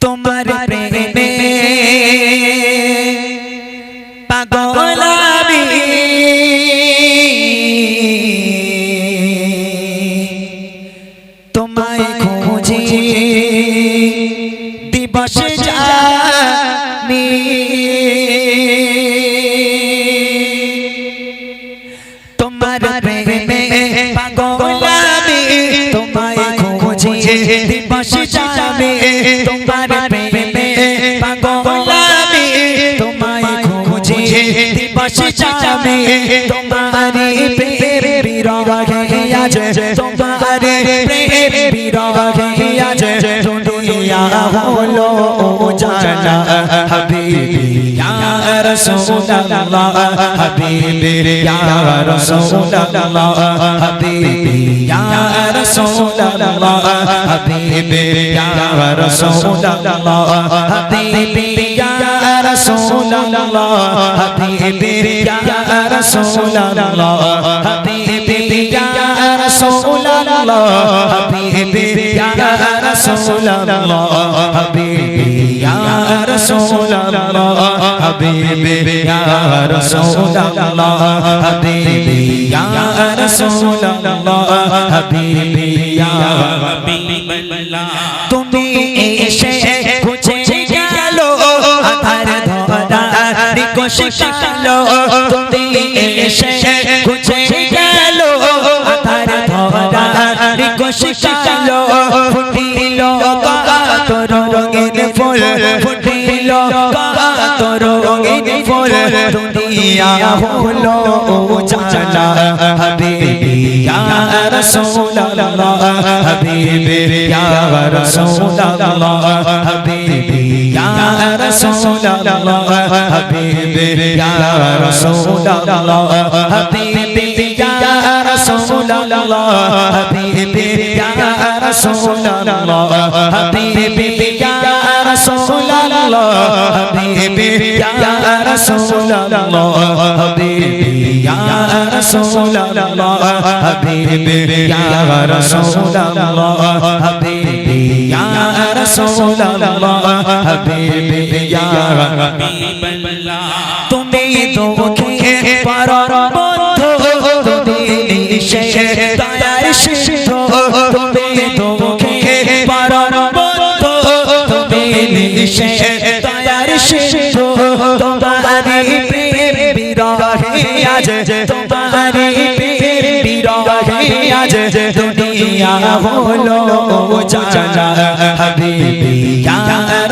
তোমার তোমারি প্রেম বিরহে আজ তোমারি প্রেম বিরহে আজ দুনিয়া হলো জানা হাবিবি, ইয়া রাসূলুল্লাহ। হাবিবি, ইয়া রাসূলুল্লাহ। হাবিবি, ইয়া রাসূলুল্লাহ। হাবিবি, ইয়া রাসূলুল্লাহ। হাবিবি রাসূলুল্লাহ হাবিবি ইয়া রাসূলুল্লাহ হাবিবি ইয়া রাসূলুল্লাহ হাবিবি ইয়া রাসূলুল্লাহ হাবিবি ইয়া রাসূলুল্লাহ হাবিবি ইয়া রাসূলুল্লাহ হাবিবি ইয়া রাসূলুল্লাহ হাবিবি ইয়া তুমি এসে নিকশ তুমি এসে খুঁজে গেল আধার ধরা নিকশ কালো ফুটিল তোর রঙিন ফুল ফুটিল তোর রঙিন ফুল দুনিয়া হলো জানা হাবিবি ইয়া রাসূলুল্লাহ হাবিবি ইয়া রাসূলুল্লাহ রাসূলুল্লাহ হাবিবি ইয়া রাসূলুল্লাহ হাবিবি ইয়া রাসূলুল্লাহ হাবিবি ইয়া রাসূলুল্লাহ হাবিবি ইয়া রাসূলুল্লাহ হাবিবি ইয়া রাসূলুল্লাহ হাবিবি ইয়া রাসূলুল্লাহ হাবিবি ইয়া রাসূলুল্লাহ হাবিবি ইয়া রাসূলুল্লাহ হাবিবি ইয়া তুমি দুঃখে পরর বন্ধু, তুমি সে দয়ার সিন্ধু তুমি দুঃখে পরর বন্ধু, তুমি সে দয়ার সিন্ধু তোমারি প্রেম বিরহে আজ তোমারি প্রেম বিরহে আজ। দুনিয়া হলো জানা হাবিবি।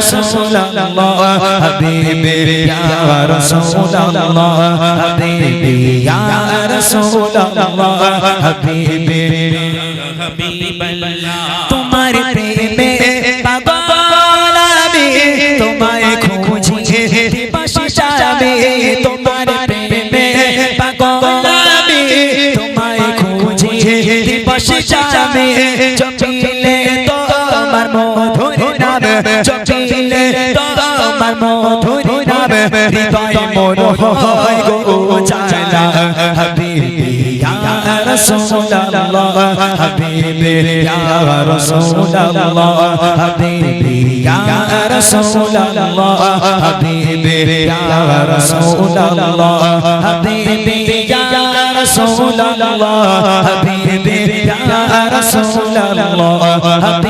رسول الله حبيبي يا رسول الله حبيبي يا رسول الله حبيبي حبيب الله تمہارے پریم میں پاگل আমি তোমায় খুঁজি পাশে আমি তোমার প্রেমে পাগল আমি তোমায় খুঁজি পাশে আমি চপিলে তোমার মধুর নাম চপ তোমার মধুর হৃদয় মোর হয় গো জানা হাবিবি ইয়া রাসূলুল্লাহ হাবিবি ইয়া রাসূলুল্লাহ হাবিবি ইয়া রাসূলুল্লাহ হাবিবি ইয়া রাসূলুল্লাহ হাবিবি ইয়া রাসূলুল্লাহ হাবিবি ইয়া রাসূলুল্লাহ হাবিবি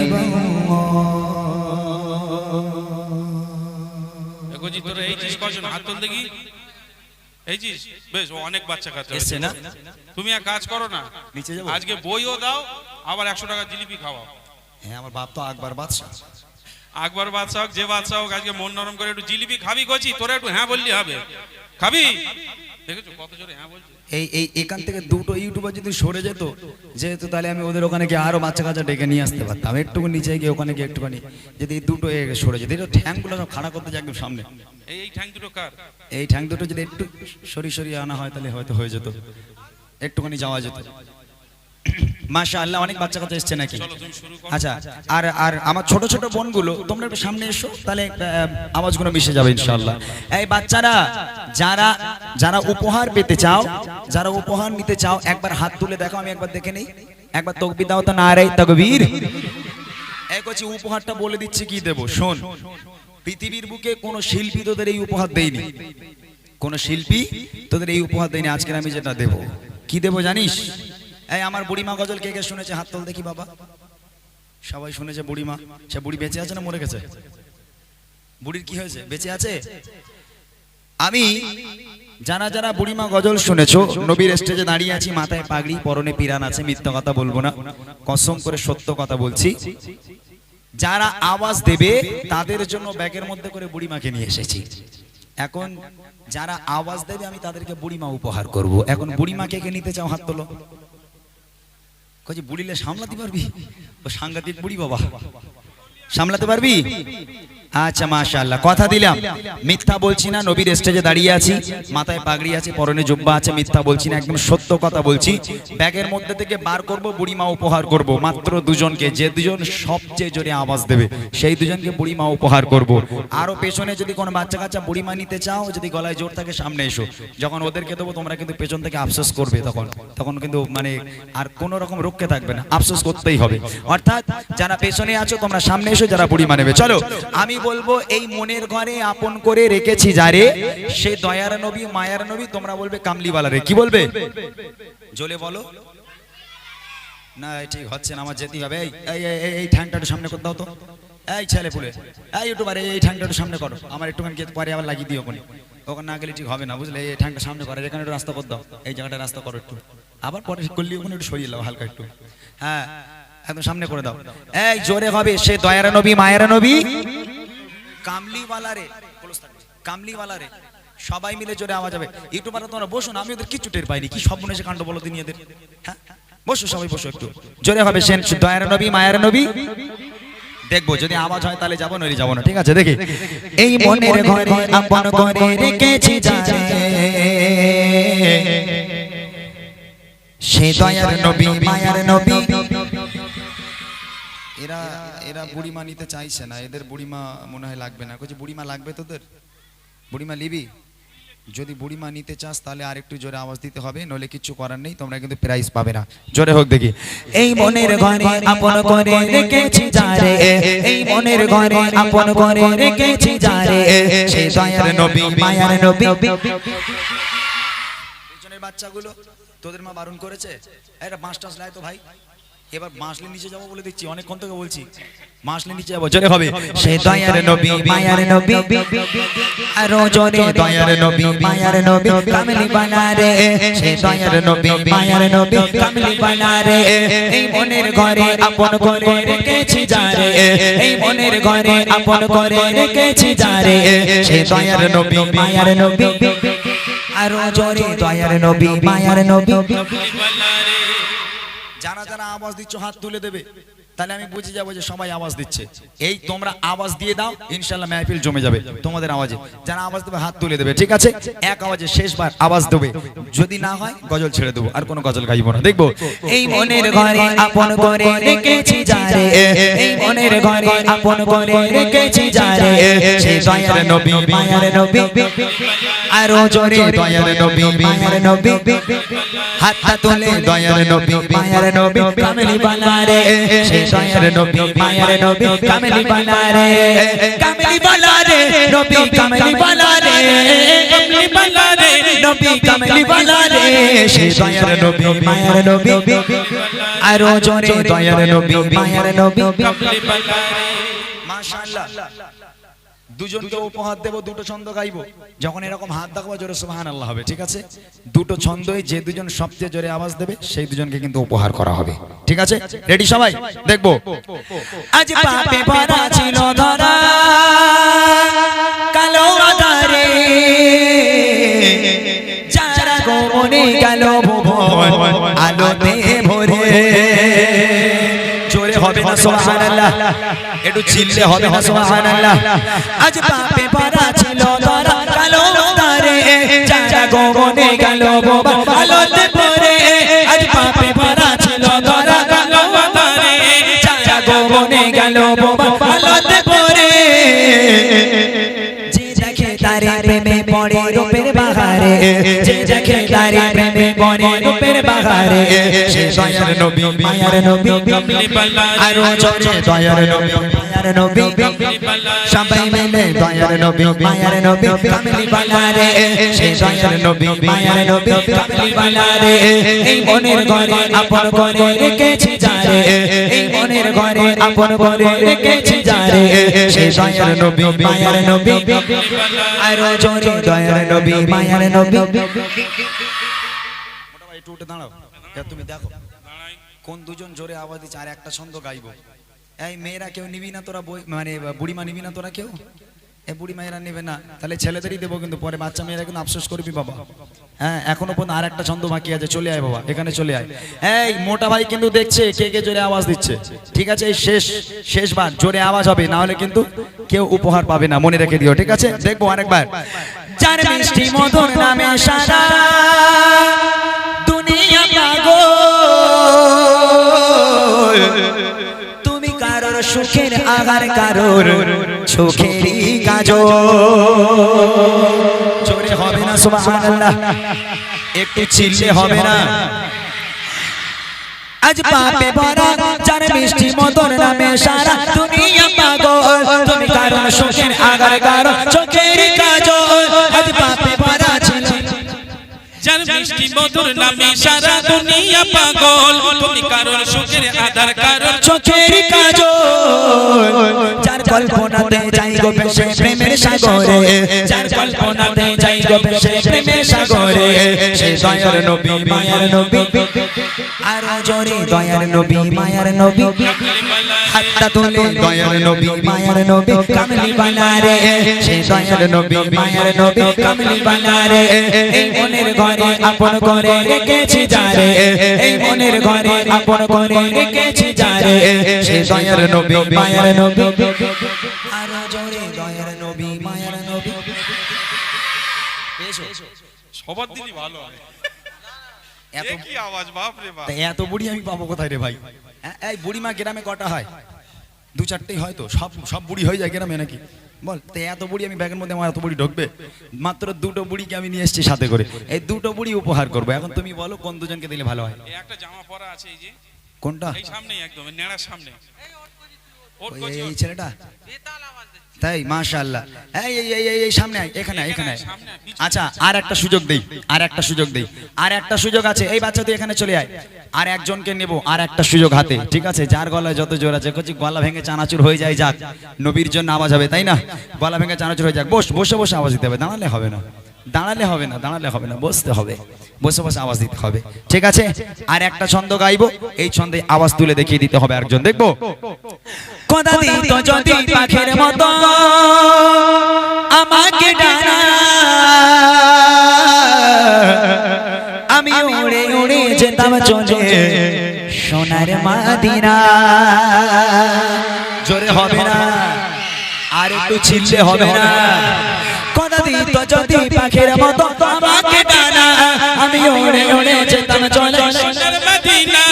তোরা এই চিজ কজন হাত তুল দেখি। এই বেশ অনেক বাচ্চা এসছে না? তুমি এক কাজ করো না নিচে যাব? আজকে বইও দাও আবার একশো টাকা জিলিপি খাওয়াও। হ্যাঁ আমার বাপ তো আকবার বাদশাহ। আকবর বাদশাহ যে বাদশাহ হোক আজকে মন নরম করে একটু জিলিপি খাবি কচি তোরা একটু হ্যাঁ বললি হবে। খাবি? দেখেছ কত জোরে হ্যাঁ বলছে? এই এই এখান থেকে দুটো ইউটিউবার যদি সরে যেত যেহেতু তাহলে আমি ওদের ওখানে গিয়ে আরও বাচ্চা কাচ্চা ডেকে নিয়ে আসতে পারতাম। একটু নিচে গিয়ে ওখানে গিয়ে একটুখানি যদি এই দুটো সরে যেত এটা ঠ্যাংগুলো সব খাড়া করতে যাই একদম সামনে। এই এই ঠ্যাং দুটো কার? এই ঠ্যাং দুটো যদি একটু সরি সরিয়ে আনা হয় তাহলে হয়তো হয়ে যেত। একটুখানি যাওয়া যেত। মাশা আল্লাহ অনেক বাচ্চা কথা এসছে নাকি? আচ্ছা আর আর আমার ছোট ছোট বোনগুলো তোমরা একটু সামনে এসো তাহলে আওয়াজগুলো মিশে যাবে ইনশাআল্লাহ। এই বাচ্চারা যারা যারা উপহার পেতে চাও যারা উপহার নিতে চাও একবার হাত তুলে দেখো আমি একবার দেখে নেই। একবার তকবির দাও তো না রে তকবীর। এক হচ্ছে উপহারটা বলে দিচ্ছে কি দেব? শোন পৃথিবীর বুকে কোন শিল্পী তোদের এই উপহার দেয়নি। কোন শিল্পী তোদের এই উপহার দেয়নি আজকে আমি যেটা দেব। কি দেব জানিস? এই, আমার বুড়িমা গজল কে কে শুনেছে? হাত তোল দেখি বাবা। সবাই শুনেছে বুড়িমা। সে বুড়ি বেঁচে আছে না মরে গেছে? বুড়ির কি হয়েছে? বেঁচে আছে? আমি যারা যারা বুড়িমা গজল শুনেছো, নবীর স্টেজে দাঁড়িয়ে আছি, মাথায় পাগড়ি, পরনে পিরান আছে, মিথ্যা কথা বলব না। কসম করে সত্য কথা বলছি। যারা আওয়াজ দেবে, তাদের জন্য ব্যাগের মধ্যে করে বুড়িমাকে নিয়ে এসেছি। এখন যারা আওয়াজ দেবে, আমি তাদেরকে বুড়িমা উপহার করব। এখন বুড়িমাকে কে নিতে চাও? হাত তোলো। কজি বুড়িলে সামলাতে পারবি? ও সাংঘাতিক বুড়ি বাবা। সামলাতে পারবি? আচ্ছা মাশাআল্লাহ। কথা দিলাম। মিথ্যা বলছি না, নবীর স্টেজে দাঁড়িয়ে আছি। মাথায় পাগড়ি আছে, পরনে জুব্বা আছে, মিথ্যা বলছি না, একদম সত্য কথা বলছি। ব্যাগের মধ্যে থেকে বার করব, বুড়িমা উপহার করব। মাত্র দুজনকে, যে দুজন সবচেয়ে জোরে আওয়াজ দেবে, সেই দুজনকে বুড়িমা উপহার করব। আরও পেছনে যদি কোনো বাচ্চা কাচ্চা বুড়িমা নিতে চাও, যদি গলায় জোর থাকে, সামনে এসো। যখন ওদেরকে দেবো, তোমরা কিন্তু পেছন থেকে আফসোস করবে তখন। তখন কিন্তু মানে আর কোনো রকম রক্ষে থাকবে না, আফসোস করতেই হবে। অর্থাৎ, যারা পেছনে আছো, তোমরা সামনে এসো, যারা বুড়িমা নেবে। চলো, আমি বলব, এই মনের ঘরে আপন করে রেখেছি যারে সে দয়ার নবী, মায়ার নবী, তোমরা বলবে কামলিওয়ালা রে কি বলবে? জলে বলো। না ঠিক হচ্ছে না, আমার যেতেই হবে। এই এই ঠ্যাংটা সামনে করে দাও তো। এই ছেলে পুলে, এই ইউটিউবার এই ঠ্যাংটা সামনে করো। আমার একটুখানি গিয়ে পরে আবার লাগিয়ে দিও ওখানে ওখানে না গেলে ঠিক হবে না, বুঝলে? এই ঠ্যাংটা সামনে করো, এখানে একটু রাস্তা করে দাও। এই জায়গাটা রাস্তা করো একটু। আবার পরে করলে ওখানে একটু সরিয়ে দাও হালকা একটু। হ্যাঁ একদম সামনে করে দাও। এই, জোরে হবে। সে দয়ার নবী, মায়ের নবী কামলিওয়ালা রে। কামলিওয়ালা রে। সবাই মিলে জোরে আওয়াজ হবে। ইউটিউবার তোমরা বসুন আমি ওদের কিচ্ছু টের পাইনি। কি সব মনে কাণ্ড বলো তিনি এদের? হ্যাঁ? বসো, সবাই বসো একটু। জোরে হবে সেন, দয়ার নবী, মায়ের নবী। দেখব, যদি আওয়াজ হয় তাহলে যাব, নইলে যাব না। ঠিক আছে, দেখি। এই মনের ঘরে আপন করে রেখেছি সে দয়ার নবী, মায়ার নবী। এরা এরা বুড়িমা নিতে চাইছে না। এদের বুড়িমা মনে হয় লাগবে না। কইছে বুড়িমা লাগবে তোদের? বুড়িমা লিবি যদি বুড়িমা নিতে চাস তাহলে আর একটু জোরে আওয়াজ দিতে হবে নলে কিচ্ছু করার নেই তোমরা কিন্তু প্রাইজ পাবে না। জোরে হোক দেখি। এই মনের ঘরে আপন করে রেখেছি যারে এই মনের ঘরে আপন করে রেখেছি যারে সে দয়ার নবী মায়ার নবী। পিছনের বাচ্চাগুলো তোদের মা বারণ করেছে? এটা বাঁশ টাস লাই তো ভাই। এবার মাসলে নিচে যাব বলে দেখছি, অনেকক্ষণ থেকে বলছি, মাসলে নিচে যাব, জোরে হবে। সে দয়ার নবী, মায়ার নবী, আরও জোরে দয়ার নবী, মায়ার নবী কামলি বানা রে। সে দয়ার নবী, মায়ার নবী কামলি বানা রে। এই মনের ঘরে আপন করে রেখেছি যারে এই মনের ঘরে আপন করে রেখেছি যারে সে দয়ার নবী, মায়ার নবী, আরও জোরে দয়ার নবী, মায়ার নবী। যারা যারা আওয়াজ দিচ্ছ হাত তুলে দেবে। তাহলে আমি বুঝে যাব যে সবাই আওয়াজ দিচ্ছে। এই তোমরা আওয়াজ দিয়ে দাও ইনশাল্লাহ মেহফিল জমে যাবে। তোমাদের আওয়াজে। যারা আওয়াজ দেবে, হাত তুলে দেবে, ঠিক আছে? এক আওয়াজে শেষবার আওয়াজ দেবে। যদি না হয়, গজল ছেড়ে দেবো, আর কোনো গজল গাইবো না। দেখব? এই মনের ঘরে আপন করে রেখেছি যারে। এই মনের ঘরে আপন করে রেখেছি যারে। সে দয়ার নবী, মায়ার নবী। আরও জোরে দয়ার নবী, মায়ার নবী। হাতটা তুলে দয়ার নবী, মায়ার নবী। কামলি বানা রে। সে দয়ার নবী মায়ার নবী কামলি বানা রে কামলি বানা রে নবী কামলি বানা রে কামলি বানা রে নবী কামলি বানা রে সে নবী মায়ার নবী আরও জোরে দয়ার নবী মায়ার নবী মাশাআল্লাহ দুজনকে উপহার দেবো দুটো ছন্দ গাইবো। যখন এরকম হাত দেখাবো জোরে সুবহান আল্লাহ হবে ঠিক আছে? দুটো ছন্দই যে দুজন সবচেয়ে জোরে আওয়াজ দেবে সেই দুজনকে কিন্তু উপহার করা হবে। ঠিক আছে? রেডি সবাই? দেখব। আজ পাপে ভরা ছিল ধরা। কালো আধারে যারা গোপনে গেল ভুবন আলোতে হবে না সুবহানাল্লাহ। একটু চিল্লে হবে না সুবহানাল্লাহ। আজ পাপে ভরা ছিল ধরা কালো আধারে যারা গোপনে গেল ভুবন আলোতে ভরে আজ পাপে ভরা ছিল ধরা কালো আধারে যারা গোপনে গেল ভুবন আলোতে যে দেখে তারে প্রেমে পড়ে রূপের বাহারে যে দেখে তারে প্রেমে পড়ে রূপের বাহারে সে দয়ার নবী মায়ার নবী কমলি বাল্লারে আরও জোরে দয়ার নবী মায়ার নবী কমলি বাল্লারে সবাই মিলে দয়ার নবী মায়ার নবী কামলি বালারে সে দয়ার নবী মায়ার নবী কামলি বালারে এই মনের ঘরে আপন করে রেখেছি যারে এই মনের ঘরে আপন করে রেখেছি যারে সে দয়ার নবী মায়ার নবী আরও জোরে দয়ার নবী মায়ার নবী। একটু উঠে দাঁড়াও। তুমি দেখো কোন দুজন জোরে আওয়াজ দিচ্ছে আর একটা ছন্দ গাইবো। এই মেয়েরা কেউ নিবি না তোরা বই মানে বুড়িমা নিবি না তোরা কেউ? এ বুড়ি মায়েরা নেবে না। তাহলে ছেলেদেরই দেবো কিন্তু পরে বাচ্চা মেয়েরা কিন্তু আফসোস করবি বাবা। হ্যাঁ এখনও পর্যন্ত আর একটা ছন্দ বাকি আছে চলে আয় বাবা এখানে চলে আয়। এই মোটা ভাই কিন্তু দেখছে কে কে জোরে আওয়াজ দিচ্ছে। ঠিক আছে এই শেষ শেষবার জোরে আওয়াজ হবে না হলে কিন্তু কেউ উপহার পাবে না মনে রেখে দিও ঠিক আছে? দেখব আরেকবার। চার মিষ্টি মধুর নামে সারা দুনিয়া পাগল। তুমি কারোর সুখের আগার কারোর সুখেরই কাজ জোরে হবে না সুবহানাল্লাহ। একটু চিল্লে হবে না। আজ পাপে ভরা যার মিষ্টি মদন নামে সারা দুনিয়া পাগল। তুমি কারণ সুখের আগার কারণ চোখের কাজল। আজ ছিল যার মিষ্টি মধুর নামে সারা দুনিয়া পাগল। তুমি কারোর সুখের আধার কারণ চোখের কাজল। যার কল্পনাতে যাই গো ভেসে প্রেমের সাগরে, যার কল্পনাতে যাই গো ভেসে প্রেমের সাগরে, সে দয়ার নবী, মায়ার নবী। আর জোরে দয়ার নবী, মায়ার নবী। হাতটা তুলে দয়ার নবী, মায়ার নবী, কামলি বানারে। সে দয়ার নবী, মায়ার নবী, কামলি বানারে। এই মনের ঘরে আপন করে রেখেছি যারে। এই মনের ঘরে আপন করে রেখেছি যারে। সে দয়ার নবী মায়ার নবী। আর জোরে দয়ার নবী মায়ার নবী। এসো। সবার দিনই ভালো হয়। এত কি আওয়াজ বাপ। রে বাপ এত বুড়ি আমি পাবো কোথায় রে ভাই? হ্যাঁ, এই বুড়িমা গ্রামে কটা হয়? দু চারটেই হয়তো সব সব বুড়ি হয়ে যায় গ্রামে নাকি? বল তো এত বুড়ি আমি ব্যাগের মধ্যে আমার এত বুড়ি ঢুকবে? মাত্র দুটো বুড়িকে আমি নিয়ে এসেছি সাথে করে। এই দুটো বুড়ি উপহার করব। এখন তুমি বলো কোন দুজনকে দিলে ভালো হয়? একটা জামা পরা আছে এই যে। কোনটা? এই সামনেই একদম নেড়ার সামনে। এই ছেলেটা? তাই মাশাআল্লাহ। এই এই এই এই এই সামনে আয় এখানে এখানে। আচ্ছা আর একটা সুযোগ দেই আর একটা সুযোগ দেই আর একটা সুযোগ আছে। এই বাচ্চা তুই এখানে চলে আয়। আর একজনকে নেব আর একটা সুযোগ হাতে ঠিক আছে? যার গলায় যত জোর আছে কচি গলা ভেঙে চানাচুর হয়ে যায় যাক। নবীর জন্য আওয়াজ হবে তাই না? গলা ভেঙে চানাচুর হয়ে যাক। বস বসে বসে আওয়াজ দিতে হবে দাঁড়ালে হবে না। দাঁড়ালে হবে না, দাঁড়ালে হবে না, বসতে হবে। বসে বসে আওয়াজ দিতে হবে। ঠিক আছে? আর একটা ছন্দ গাইবো, এই ছন্দে আওয়াজ তুলে দেখিয়ে দিতে হবে একজন দেখব? কথা দিত যদি আমাকে আমি উড়ে উড়ে যেতাম চলে সোনার মাদিনা। জোরে হবে না। আর একটু ছিললে হবে না। কথা দিত যদি পাখের মতো আমাকে ডানা আমি উড়ে উড়ে যেতাম চলে সোনার মদিনা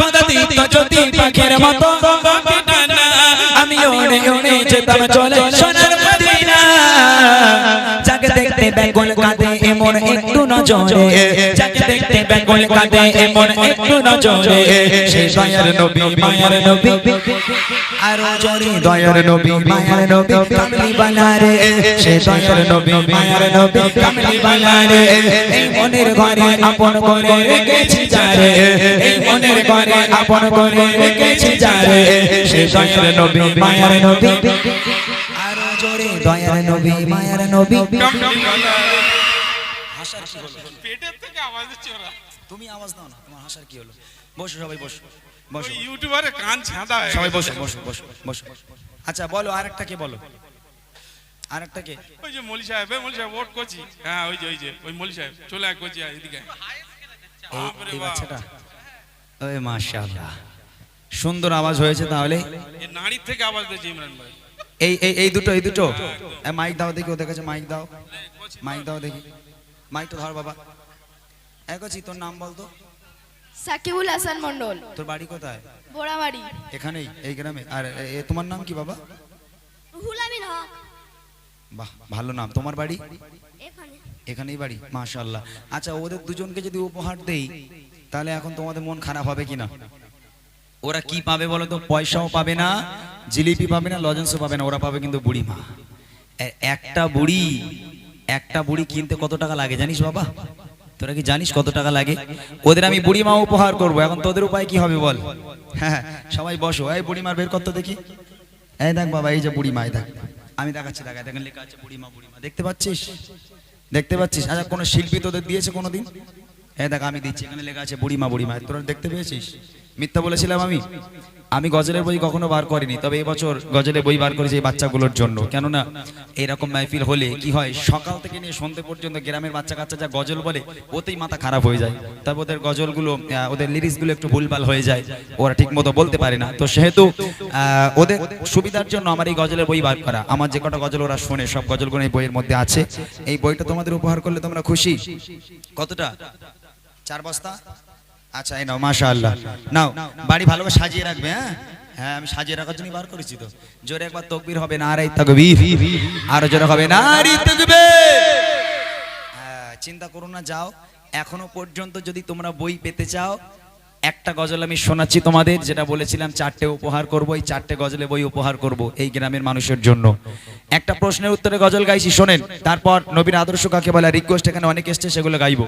কথা দিত যদি পাখের মতো বাবাকে ডানা আমি ওড়ে ওড়ে যেতাম চলে বেঙ্গল কাঁদে এমন একটু নজরে, যাকে দেখতে বেঙ্গল কাঁদে এমন একটু নজরে, সে দয়ার নবী, মায়ার নবী। আর জোরে, দয়ার নবী, মায়ার নবী, কামলি বানারে, সে দয়ার নবী, মায়ার নবী, কামলি বানারে। এই মনের ঘরে আপন করে রেখেছি যারে, এই মনের ঘরে আপন করে রেখেছি যারে, সে দয়ার নবী, মায়ার নবী। দয়ার নবী মায়ার নবী। পেটের থেকে আওয়াজ ওরা। তুমি আওয়াজ দাও না তোমার হাসার কি হলো? বসো সবাই বসো। বসো ইউটিউবারে কান ছাঁদা হয়ে সবাই। বসো বসো বসো বসো। আচ্ছা বলো আরেকটা কে বলো? আরেকটা কে? ওই যে মলি সাহেব এই মলি সাহেব ওট করছি। হ্যাঁ ওই যে ওই যে ওই মলি সাহেব চলে এক করছি এদিকে। এই। বাচ্চাটা? ওই মাশাআল্লাহ। সুন্দর আওয়াজ হয়েছে তাহলে। এ নারীর থেকে আওয়াজ দিয়েছে ইমরান ভাই। এই এই এই দুটো এই দুটো। মাইক দাও দেখি ওদের কাছে মাইক দাও। মাইক দাও দেখি। মাইকটা ধর বাবা। এক আছি তোর নাম বল তো। সাকিবুল হাসান মন্ডল তোর বাড়ি কোথায়? বোড়ামারি এখানেই এই গ্রামে। আর এ- এ তোমার নাম কি বাবা? রুহুল আমিন হক। বাহ ভালো নাম। তোমার বাড়ি? এখানে। এখানেই বাড়ি? মাশাআল্লাহ। আচ্ছা ওদের দুজনকে যদি উপহার দেই তাহলে এখন তোমাদের মন খারাপ হবে কিনা? ওরা কি পাবে বলো তো? পয়সাও পাবে না, জিলিপি পাবে না, লজেন্সও পাবে না, ওরা পাবে কিন্তু বুড়ি মা একটা বুড়ি একটা বুড়ি কিনতে কত টাকা লাগে জানিস বাবা? তোরা কি জানিস কত টাকা লাগে? ওদের আমি বুড়ি মা উপহার করব, এখন তোদের উপায় কি হবে বল? হ্যাঁ সবাই বসো, এই বুড়ি মার বের করতে দেখি। এই দেখ বাবা, এই যে বুড়ি মা দেখ। আমি দেখাচ্ছি, দেখা, দেখেন লেখা আছে বুড়ি মা বুড়ি মা দেখতে পাচ্ছিস? দেখতে পাচ্ছিস? আচ্ছা কোনো শিল্পী তোদের দিয়েছে কোনোদিন? এই দেখ, আমি দিচ্ছি, এখানে লেখা আছে বুড়িমা বুড়িমা। তোরা দেখতে পেয়েছিস? মিথ্যা বলেছিলাম আমি? আমি গজলের বই কখনো বার করিনি, তবে এবছর গজলের বই বার করেছি এই বাচ্চাগুলোর জন্য। কেননা এরকম মাহফিল হলে কি হয়, সকাল থেকে নিয়ে সন্ধ্যে পর্যন্ত গ্রামের বাচ্চা কাচ্চা যা গজল বলে, ওতেই মাথা খারাপ হয়ে যায়। তবে ওদের গজলগুলো ওদের লিরিক্সগুলো একটু ভুলভাল হয়ে যায়, ওরা ঠিক মতো বলতে পারে না। তো সেহেতু ওদের সুবিধার জন্য আমার এই গজলের বই বার করা। আমার যে কটা গজল ওরা শোনে, সব গজলগুলো এই বইয়ের মধ্যে আছে। এই বইটা তোমাদের উপহার করলে তোমরা খুশি? কতটা? চার বস্তা? আচ্ছা এই নাও মাশা আল্লাহ নাও বাড়ি ভালো সাজিয়ে রাখবে হ্যাঁ? হ্যাঁ আমি সাজিয়ে রাখার জন্য বার করেছি তো। জোরে একবার তকবির হবে না আরে তকবির। আরও জোরে হবে না আরে তকবির। হ্যাঁ, চিন্তা করো না যাও। এখনও পর্যন্ত যদি তোমরা বই পেতে চাও একটা গজল আমি শোনাচ্ছি তোমাদের যেটা বলেছিলাম চারটে উপহার করব এই চারটে গজলে বই উপহার করব এই গ্রামের মানুষের জন্য। একটা প্রশ্নের উত্তরে গজল গাইছি শোনেন। তারপর নবীন আদর্শ কাকে বলে রিকোয়েস্ট এখানে অনেক এসছে সেগুলো গাইবো।